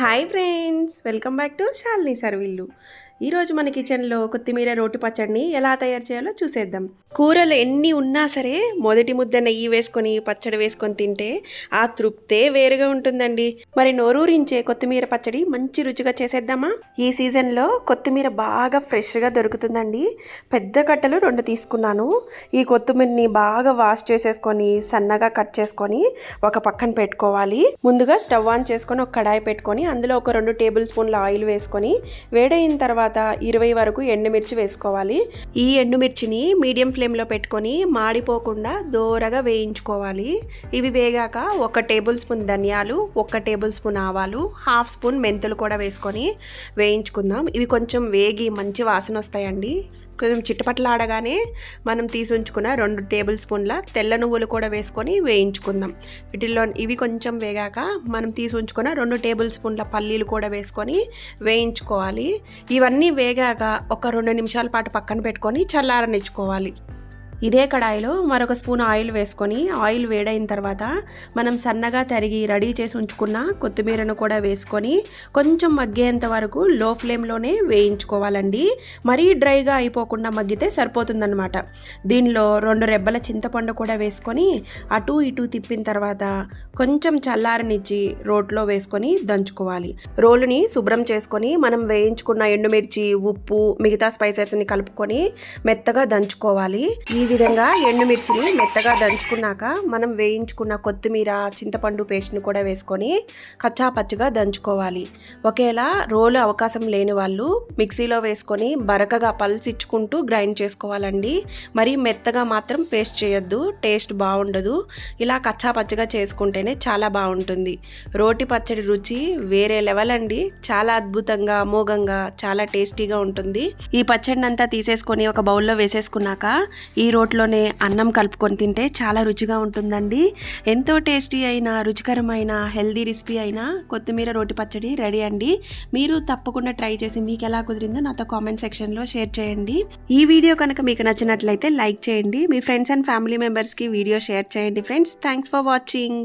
Hi friends welcome back to Shalini సర్విల్లు. ఈరోజు మన కిచెన్లో కొత్తిమీర రోటి పచ్చడిని ఎలా తయారు చేయాలో చూసేద్దాం. కూరలు ఎన్ని ఉన్నా సరే మొదటి ముద్ద నెయ్యి వేసుకొని పచ్చడి వేసుకొని తింటే ఆ తృప్తే వేరుగా ఉంటుందండి. మరి నోరూరించే కొత్తిమీర పచ్చడి మంచి రుచిగా చేసేద్దామా? ఈ సీజన్లో కొత్తిమీర బాగా ఫ్రెష్గా దొరుకుతుందండి. పెద్ద కట్టలు రెండు తీసుకున్నాను. ఈ కొత్తిమీరని బాగా వాష్ చేసేసుకొని సన్నగా కట్ చేసుకొని ఒక పక్కన పెట్టుకోవాలి. ముందుగా స్టవ్ ఆన్ చేసుకొని ఒక కడాయి పెట్టుకొని అందులో ఒక రెండు టేబుల్ స్పూన్ల ఆయిల్ వేసుకొని వేడైన తర్వాత తర్వాత ఇరవై వరకు ఎండుమిర్చి వేసుకోవాలి. ఈ ఎండుమిర్చిని మీడియం ఫ్లేమ్లో పెట్టుకొని మాడిపోకుండా దోరగా వేయించుకోవాలి. ఇవి వేగాక ఒక టేబుల్ స్పూన్ ధనియాలు ఒక టేబుల్ స్పూన్ ఆవాలు హాఫ్ స్పూన్ మెంతులు కూడా వేసుకొని వేయించుకుందాం. ఇవి కొంచెం వేగి మంచి వాసన వస్తాయండి. కొంచెం చిట్టపట్లాడగానే మనం తీసి ఉంచుకున్న రెండు టేబుల్ స్పూన్ల తెల్ల నువ్వులు కూడా వేసుకొని వేయించుకుందాం. వీటిల్లో ఇవి కొంచెం వేగాక మనం తీసి ఉంచుకున్న రెండు టేబుల్ స్పూన్ల పల్లీలు కూడా వేసుకొని వేయించుకోవాలి. ఇవన్నీ వేగాక ఒక రెండు నిమిషాల పాటు పక్కన పెట్టుకొని చల్లారనిచ్చుకోవాలి. ఇదే కడాయిలో మరొక స్పూన్ ఆయిల్ వేసుకొని ఆయిల్ వేడైన తర్వాత మనం సన్నగా తరిగి రెడీ చేసి ఉంచుకున్న కొత్తిమీరను కూడా వేసుకొని కొంచెం మగ్గేంత వరకు లో ఫ్లేమ్లోనే వేయించుకోవాలండి. మరీ డ్రైగా అయిపోకుండా మగ్గితే సరిపోతుందన్నమాట. దీనిలో రెండు రెబ్బల చింతపండు కూడా వేసుకొని అటు ఇటు తిప్పిన తర్వాత కొంచెం చల్లారనిచ్చి రోట్లో వేసుకొని దంచుకోవాలి. రోలుని శుభ్రం చేసుకొని మనం వేయించుకున్న ఎండుమిర్చి ఉప్పు మిగతా స్పైసెస్ని కలుపుకొని మెత్తగా దంచుకోవాలి. ఈ విధంగా ఎండుమిర్చిని మెత్తగా దంచుకున్నాక మనం వేయించుకున్న కొత్తిమీర చింతపండు పేస్ట్ని కూడా వేసుకొని కచ్చా పచ్చగా దంచుకోవాలి. ఒకేలా రోలు అవకాశం లేని వాళ్ళు మిక్సీలో వేసుకొని బరకగా పల్సిచ్చుకుంటూ గ్రైండ్ చేసుకోవాలండి. మరీ మెత్తగా మాత్రం పేస్ట్ చేయొద్దు టేస్ట్ బాగుండదు. ఇలా కచ్చా పచ్చగా చేసుకుంటేనే చాలా బాగుంటుంది. రోటి పచ్చడి రుచి వేరే లెవెల్ అండి. చాలా అద్భుతంగా అమోఘంగా చాలా టేస్టీగా ఉంటుంది. ఈ పచ్చడిని అంతా తీసేసుకొని ఒక బౌల్లో వేసేసుకున్నాక ఈ రోట్లోనే అన్నం కలుపుకొని తింటే చాలా రుచిగా ఉంటుందండి. ఎంతో టేస్టీ అయిన రుచికరమైన హెల్దీ రెసిపీ అయిన కొత్తిమీర రోటి పచ్చడి రెడీ అండి. మీరు తప్పకుండా ట్రై చేసి మీకు ఎలా కుదిరిందో నాతో కామెంట్ సెక్షన్లో షేర్ చేయండి. ఈ వీడియో కనుక మీకు నచ్చినట్లయితే లైక్ చేయండి. మీ ఫ్రెండ్స్ అండ్ ఫ్యామిలీ మెంబర్స్కి వీడియో షేర్ చేయండి ఫ్రెండ్స్. Thanks for watching.